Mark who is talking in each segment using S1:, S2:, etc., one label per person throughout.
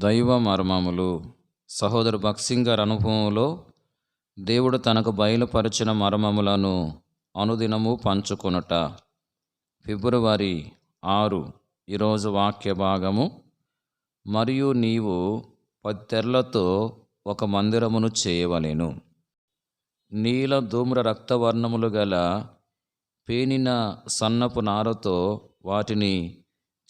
S1: దైవ మర్మములు. సహోదరు భక్సింగ్ గారి అనుభవంలో దేవుడు తనకు బయలుపరిచిన మర్మములను అనుదినము పంచుకొనుట. ఫిబ్రవరి ఆరు ఈరోజు వాక్య భాగము. మరియు నీవు పది తెరలతో ఒక మందిరమును చేయవలెను. నీల ధూమ్ర రక్తవర్ణములు గల పేనిన సన్నపు నారతో వాటిని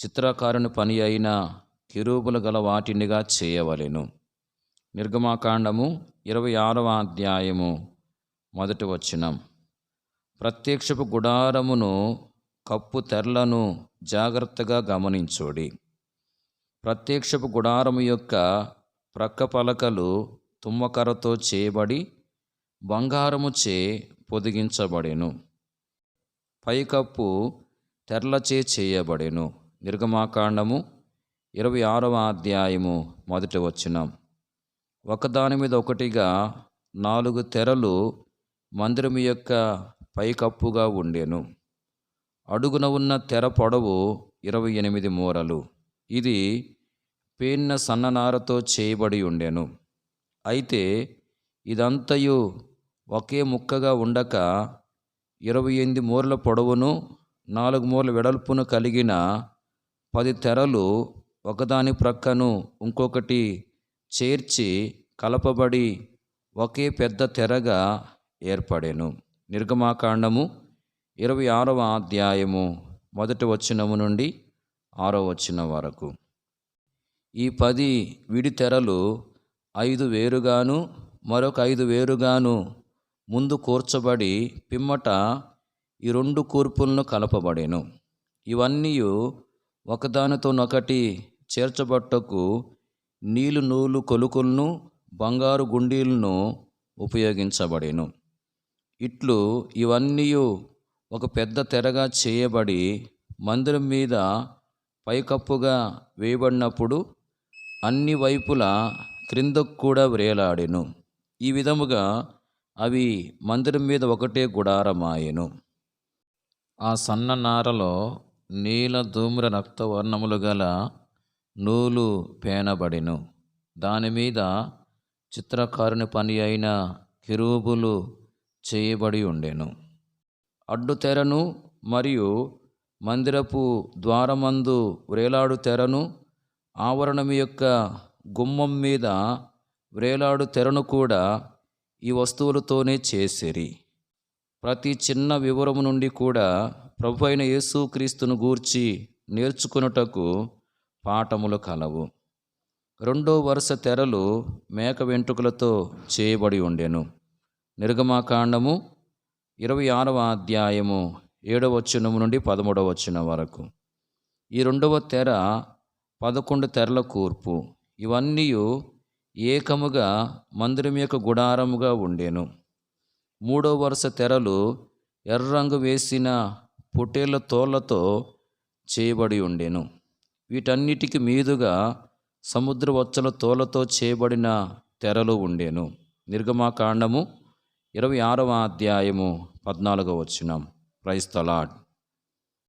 S1: చిత్రకారుని పని అయిన కిరూపులు గల వాటినిగా చేయవలెను. నిర్గమాకాండము ఇరవై ఆరవ అధ్యాయము మొదటి వచనం. ప్రత్యక్షపు గుడారమును కప్పు తెరలను జాగ్రత్తగా గమనించోడి. ప్రత్యక్షపు గుడారము యొక్క ప్రక్క పలకలు తుమ్మకరతో చేయబడి బంగారముచే పొదిగించబడెను. పైకప్పు తెరలచే చేయబడెను. నిర్గమాకాండము ఇరవై ఆరవ అధ్యాయము మొదటి వచ్చినాం ఒకదాని మీద ఒకటిగా నాలుగు తెరలు మందిరం యొక్క పైకప్పుగా ఉండెను. అడుగున ఉన్న తెర పొడవు ఇరవై ఎనిమిది మూరలు. ఇది పేన్న సన్ననారతో చేయబడి ఉండెను. అయితే ఇదంతయు ఒకే ముక్కగా ఉండక ఇరవై ఎనిమిది మూరల పొడవును నాలుగు మూరల వెడల్పును కలిగిన పది తెరలు ఒకదాని ప్రక్కను ఇంకొకటి చేర్చి కలపబడి ఒకే పెద్ద తెరగా ఏర్పడెను. నిర్గమాకాండము ఇరవై ఆరవ అధ్యాయము మొదటి వచనము నుండి ఆరో వచనం వరకు. ఈ పది విడి తెరలు ఐదు వేరుగాను మరొక ఐదు వేరుగాను ముందు కూర్చబడి పిమ్మట ఈ రెండు కూర్పులను కలపబడెను. ఇవన్నీ ఒకదానితోనొకటి చేర్చబట్టకు నీలు నూలు కొలుకులను బంగారు గుండీలను ఉపయోగించబడేను. ఇట్లు ఇవన్నీ ఒక పెద్ద తెరగా చేయబడి మందిరం మీద పైకప్పుగా వేయబడినప్పుడు అన్ని వైపులా క్రిందకు కూడా వ్రేలాడెను. ఈ విధముగా అవి మందిరం మీద ఒకటే గుడారమాయెను. ఆ సన్న నారలో నీల ధూమ్ర రక్తవర్ణములు గల నూలు పేనబడెను. దానిమీద చిత్రకారుని పని అయిన కిరూబులు చేయబడి ఉండెను. అడ్డు తెరను మరియు మందిరపు ద్వారమందు వ్రేలాడు తెరను ఆవరణం యొక్క గుమ్మం మీద వ్రేలాడు తెరను కూడా ఈ వస్తువులతోనే చేసిరి. ప్రతి చిన్న వివరము నుండి కూడా ప్రభు అయిన యేసుక్రీస్తును గూర్చి నేర్చుకొనుటకు పాఠములు కలవు. రెండో వరుస తెరలు మేక వెంట్రుకలతో చేయబడి ఉండెను. నిర్గమాకాండము ఇరవై ఆరవ అధ్యాయము ఏడవ వచనము నుండి పదమూడవ వచనం వరకు. ఈ రెండవ తెర పదకొండు తెరల కూర్పు. ఇవన్నీ ఏకముగా మందిరం యొక్క గుడారముగా ఉండేను. మూడో వరుస తెరలు ఎర్రంగు వేసిన పొట్టేళ్ళ తోళ్ళతో చేయబడి ఉండెను. వీటన్నిటికి మీదుగా సముద్ర వచ్చల తోలతో చేయబడిన తెరలు ఉండేను. నిర్గమాకాండము ఇరవై ఆరవ అధ్యాయము పద్నాలుగవ వచ్చినాం క్రైస్తలాడ్